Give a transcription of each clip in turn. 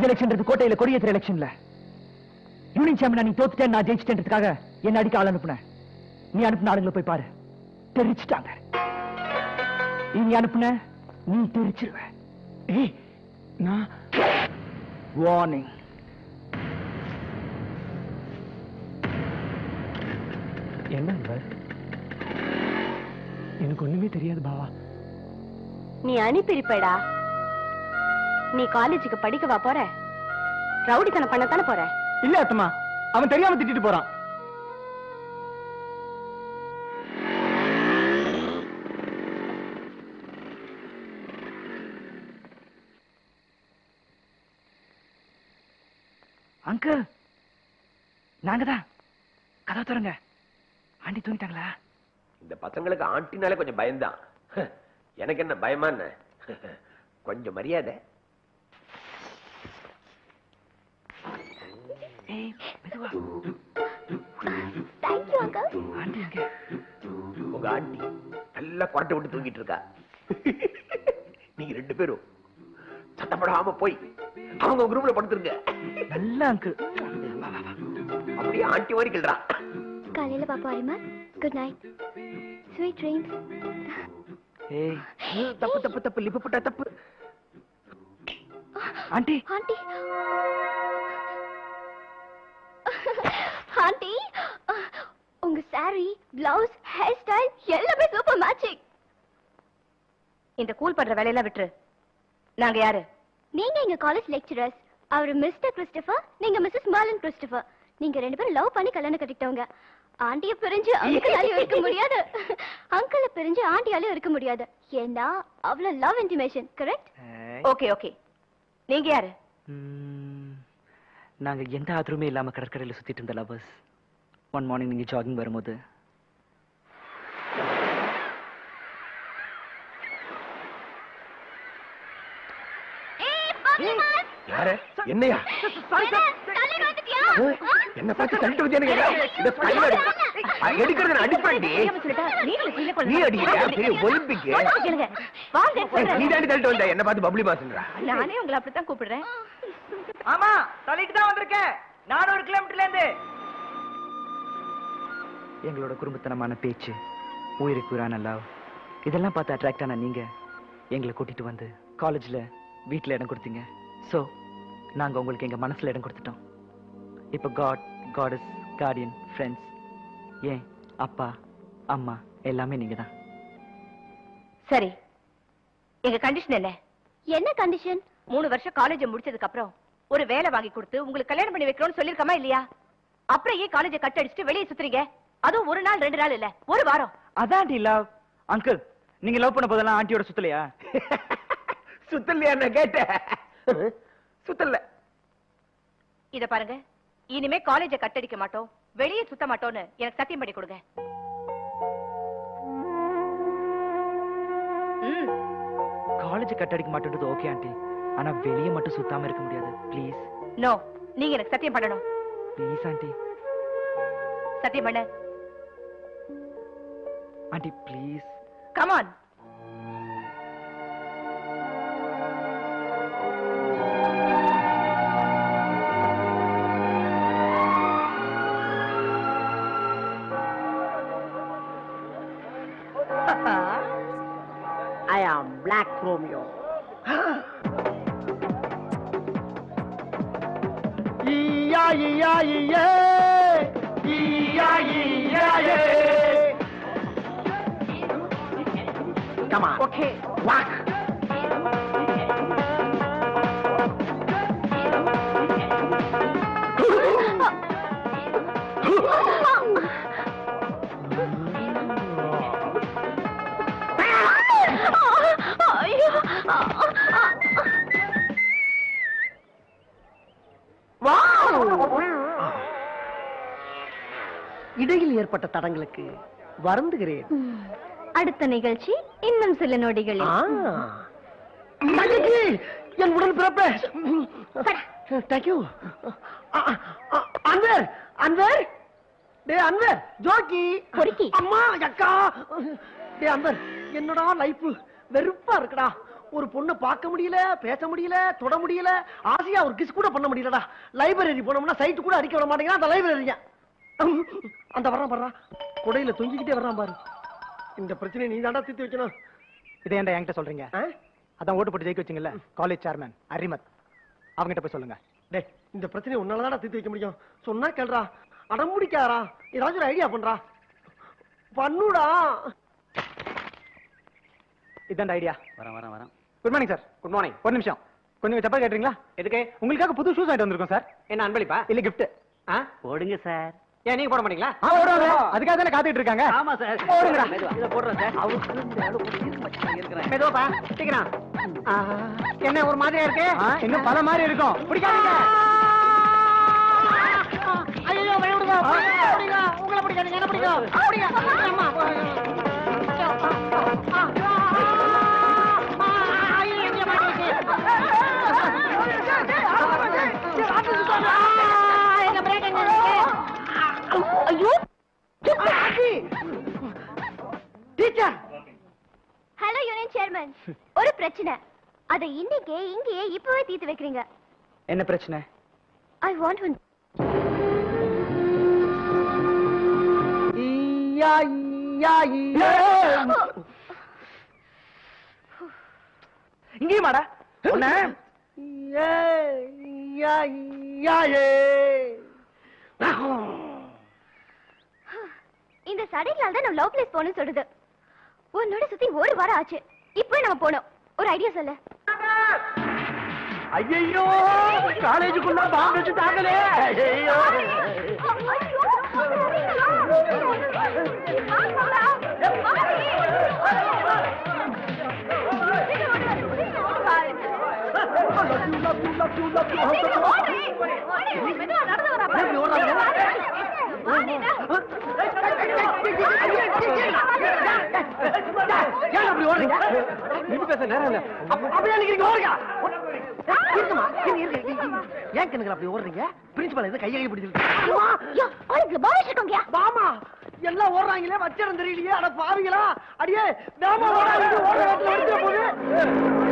College எலெக்ஷன்றது கோட்டையில கொடியேற்ற எலெக்ஷன்ல. Union champion நீ தோத்துட்டேன் நான் ஜெயிச்சிட்டேன்றதுக்காக என்ன அடிக்க ஆள் அனுப்புன. நீ அனுப்புன ஆளுங்களை போய் பாரு. தெரிச்சிட்டாங்க. நீ அனுப்புன நீ தெரிச்சிருவ. ஏய் நான் வார்னிங் என்ன எனக்கு ஒண்ணுமே தெரியாது பாவா. நீ அனுப்பியிருப்படா. நீ காலேஜுக்கு படிக்கவா போற? ரவுடித்தனம் பண்ணத்தானே போற? இல்ல அத்தம்மா அவன் தெரியாம திட்டிட்டு போறான். அங்கிள் நாங்க தான் கதவை திறங்க. ஆண்டி தூங்கிட்டாங்களா? இந்த பசங்களுக்கு ஆண்டினாலே கொஞ்சம் பயம்தான். எனக்கு என்ன பயமா என்ன? கொஞ்சம் மரியாதை. ஏய் மெதுவா. தேங்க்யூ அங்கிள் ஆண்டி எங்க உங்க ஆண்டி நல்லா கொரட்டை விட்டு தூங்கிட்டு இருக்கா. நீங்க ரெண்டு பேரும் சத்தப்படாம போய் அவங்க உங்க ரூம்ல படுத்துருங்க. நல்ல அங்கிள் அப்படியே ஆண்டி மாதிரி கிள்றா. காலையில பாப்பா அரிமா குட் நைட் ஸ்வீட் ட்ரீம்ஸ் ஏய். தப்பு தப்பு தப்பு லிப்பு போட்டா தப்பு. ஆண்டி. ஆண்டி. ஆண்டி உங்க சாரி பிளவுஸ் ஹேர் ஸ்டைல் எல்லாமே சூப்பர் மேட்சிங் இந்த கூல் பண்ற வேலையெல்லாம் விட்டுரு. நாங்க யாரு? நீங்க எங்க காலேஜ் லெக்சரர்ஸ் அவர் மிஸ்டர் கிறிஸ்டபர் நீங்க மிஸ்ஸஸ் மார்லன் கிறிஸ்டபர் நீங்க ரெண்டு பேரும் லவ் பண்ணி கல்யாணம் கட்டிக்கிட்டவங்க. ஆண்டிய பிரிஞ்சு அங்கிளாலையும் இருக்க முடியாது. அங்கிள பிரிஞ்சு ஆண்டியாலையும் இருக்க முடியாது. ஏன்னா அவ்வளவு love intimation correct okay okay நீங்க யாரு? நாங்க எந்த ஆதரவுமே இல்லாம கடற்கரையில சுத்திட்டு இருந்த லவர்ஸ் ஒன் மார்னிங் நீங்க ஜாகிங் வரும்போது. யாரு? என்னையா? என்ன பார்த்து தள்ளிட்டு வந்து எடுக்கிறது நான் அடிப்பேன்டி நீ அடிக்கிறியா? பெரிய ஒலிம்பிக் நீ தாண்டி தள்ளிட்டு வந்த என்ன பார்த்து பப்ளி மாசுன்றா நானே உங்களை அப்படித்தான் கூப்பிடுறேன். ஆமா தள்ளிட்டு தான் வந்திருக்கேன். நானூறு கிலோமீட்டர்ல இருந்து எங்களோட குடும்பத்தனமான பேச்சு உயிருக்கு உயிரான லவ் இதெல்லாம் பார்த்து அட்ராக்ட் ஆன நீங்க எங்களை கூட்டிட்டு வந்து காலேஜ்ல வீட்ல இடம் கொடுத்தீங்க. சோ நாங்க உங்களுக்கு எங்க மனசுல இடம் கொடுத்துட்டோம். இப்போ காட் காடஸ் கார்டியன் ஃப்ரெண்ட்ஸ் ஏன் அப்பா அம்மா எல்லாமே நீங்க தான். சரி எங்க கண்டிஷன் என்ன? என்ன கண்டிஷன் மூணு வருஷம் காலேஜ் முடிச்சதுக்கு அப்புறம் ஒரு வேலை வாங்கி கொடுத்து உங்களுக்கு கல்யாணம் பண்ணி வைக்கணும்னு சொல்லிருக்கமா இல்லையா? அப்புறம் ஏன் காலேஜ கட் அடிச்சுட்டு வெளியே சுத்துறீங்க. அதுவும் ஒரு நாள் ரெண்டு நாள் இல்ல. ஒரு வாரம். அதான் லவ் அங்கிள் நீங்க லவ் பண்ண போதெல்லாம் ஆண்டியோட சுத்தலையா? சுத்தலையா நான் கேட்டேன். சுத்தல. இத பாருங்க. இனிமே காலேஜ கட் அடிக்க மாட்டோம். வெளியே சுத்த மாட்டோம்னு எனக்கு சத்தியம் பண்ணி கொடுங்க. காலேஜ் கட்டடிக்க மாட்டேன்றது ஓகே ஆண்டி ஆனா வெளியே மட்டும் சுத்தாம இருக்க முடியாது. ப்ளீஸ் நோ நீங்க எனக்கு சத்தியம் பண்ணணும். Please aunty. சத்தியம் பண்ண. Aunty please come on I am Black Romeo. Come on. Okay. Walk. இடையில் ஏற்பட்ட தடங்களுக்கு வருந்துகிறேன். அடுத்த நிகழ்ச்சி இன்னும் சில. தங்கச்சி, என் உடன் பிறப்பே. Thank you Anwar Anwar. டே அன்வர் ஜோக்கி. பொறுக்கி. அம்மா அக்கா. டே அன்வர் என்னடா லைஃப்? வெறுப்பா இருக்குடா. ஒரு பொண்ணை பார்க்க முடியல பேச முடியல தொட முடியல. ஆசையா ஒரு கிஸ் கூட பண்ண முடியலடா. லைப்ரரி போனோம்னா சைட்டு கூட அடிக்க விட மாட்டேங்கிறான் அந்த லைப்ரரியா அந்த வர்றான் பாரு குடையில தொங்கிக்கிட்டே வர்றான் பாரு. இந்த பிரச்சனை நீ தாண்டா தீர்த்து வைக்கணும். இதை ஏன்டா என்கிட்ட சொல்றீங்க? ஆ? அதான் ஓட்டு போட்டு ஜெயிக்க வச்சீங்கல்ல காலேஜ் சேர்மன் அரிமத். அவங்ககிட்ட போய் சொல்லுங்க. டேய் இந்த பிரச்சனையை உன்னாலதான்டா தீர்த்து வைக்க முடியும். சொன்னா கேள்றா அடம் முடிக்காரா ஏதாச்சும் ஒரு ஐடியா பண்றா. பண்ணுடா. இதான்டா ஐடியா வரேன் வரேன் வரேன். Good morning sir good morning ஒரு நிமிஷம். கொஞ்சம் செப்பல் கேட்டுறீங்களா? எதுக்கு? உங்களுக்காக புது ஷூஸ் வாங்கிட்டு வந்திருக்கோம் சார் என்ன அன்பளிப்பா? இல்ல கிஃப்ட் போடுங்க சார் ஏன் நீங்க போட மாட்டீங்களா? அதுக்காக தானே காத்துட்டு இருக்காங்க. ஆமா சார். ஓடுங்கடா இத போடுறேன் சார். அவருக்கு மெதுவாப்பா சீக்கிரம். ஆ, என்ன ஒரு மாதிரியா இருக்கு? இன்னும் பல மாதிரி இருக்கும். பிடிக்காதீங்க. ஐயோ பிடிங்க உங்களை பிடிக்காதீங்க. என்ன பிடிக்கும்? அம்மா பிரச்சனை. அதை இன்னைக்கே இங்கேயே இப்பவே தீர்த்து வைக்கிறீங்க. என்ன பிரச்சனை? ஐ வாண்ட் ஒன் இங்கேயும் மாடா இந்த சடைகளால தான் நம்ம லவ் பிளேஸ் போகணும்னு சொல்லுது உன்னோட சுத்தி ஒரு வாரம் ஆச்சு. இப்போ நம்ம போனோம் ஒரு ஐடியா சொல்லு ஐயோ காலேஜுக்குள்ள பாம்பு வச்சுட்டாங்களே ஐயோ ஏன் அப்படி ஏன் கண்ணுங்க அப்படி ஓடுறீங்க பிரின்சிபல் எது கையை பிடிச்சிருக்கு பாமா எல்லாம் ஓடுறாங்களே வச்சிடம் தெரியலையே அட பாவிங்களா அடியே வேமா ஓடாதீங்க ஓடுற போது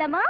కాలమా